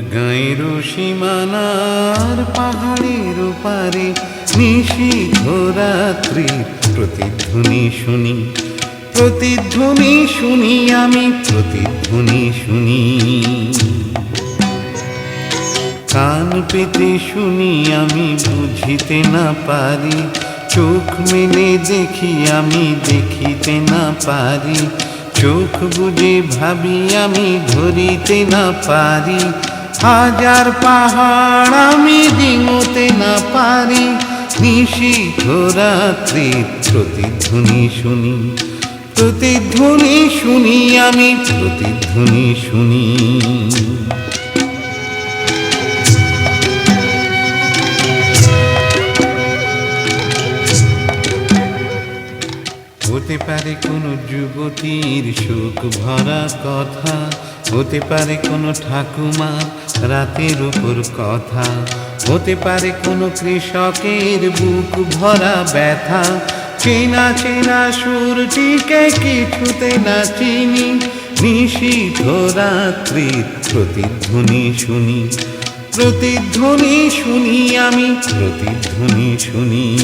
গাঁয়ের সীমানার পাহাড়ের পারে নিশি ঘোরাত্রি। প্রতিধ্বনি শুনি প্রতিধ্বনি শুনি আমি, প্রতিধ্বনি শুনি। কান পেতে শুনি আমি, বুঝিতে না পারি। চোখ মেলে দেখি আমি, দেখিতে না পারি। চোখ বুঝে ভাবি আমি, ধরিতে না পারি। হাজার পাহাড় আমি ডিঙোতে না পারি। নিশীথ রাত্রির প্রতিধ্বনি শুনি। প্রতিধ্বনি শুনি আমি, প্রতিধ্বনি শুনি। হতে পারে কোনো যুবতীর সুখ ভরা কথা হতে পারে কোনো ঠাকুমা, রাতের উপর কথা। হতে পারে কোনো কৃষকের বুক ভরা ব্যথা। চেনা চেনা সুরটিকে কিছুতে না চিনি। নিশীথ রাত্রির প্রতিধ্বনি শুনি। প্রতিধ্বনি শুনি আমি, প্রতিধ্বনি শুনি।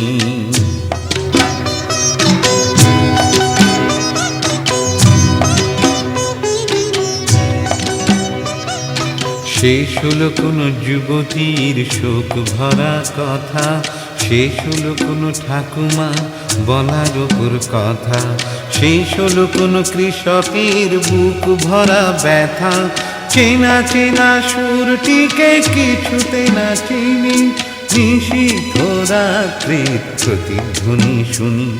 শেষ হলো কোনো যুবতীর শোক ভরা কথা শেষ হলো কোনো ঠাকুমা বলার ওপর কথা শেষ হলো কোনো কৃষকের বুক ভরা ব্যথা, চেনা চেনা সুরটিকে কিছুতে না চিনি নিশীথ রাত্রির প্রতিধ্বনি শুনি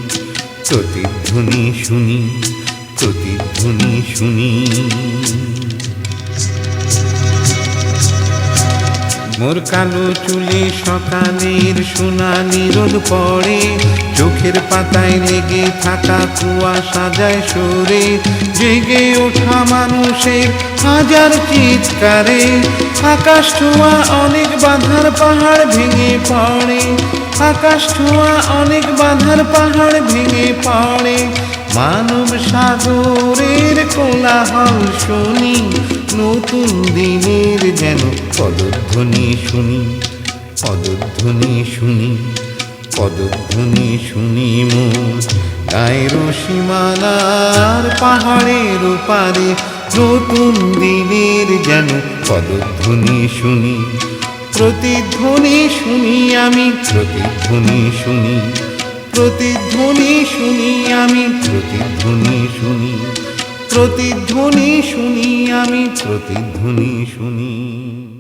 প্রতিধ্বনি শুনি প্রতিধ্বনি শুনি। মোর কালো চুলে সকালের সোনালি রোদ পড়ে। চোখের পাতায় লেগে থাকা কুয়াশা সাজায় সরে। জেগে ওঠা মানুষের হাজার চিৎকারে। আকাশ ছোঁয়া অনেক বাধার পাহাড় ভেঙে পড়ে। আকাশ ছোঁয়া অনেক বাধার পাহাড় ভেঙে পড়ে। মানব সাগরের কোলাহল শুনি, নতুন দিনের যেন পদধ্বনি শুনি পদধ্বনি শুনি পদধ্বনি শুনি মোর গায়ের সীমানার পাহাড়ের পারে নতুন দিনের যেন পদধ্বনি শুনি, প্রতিধ্বনি শুনি আমি, প্রতিধ্বনি শুনি প্রতিধ্বনি শুনি আমি প্রতিধ্বনি শুনি প্রতিধ্বনি শুনি আমি প্রতিধ্বনি শুনি।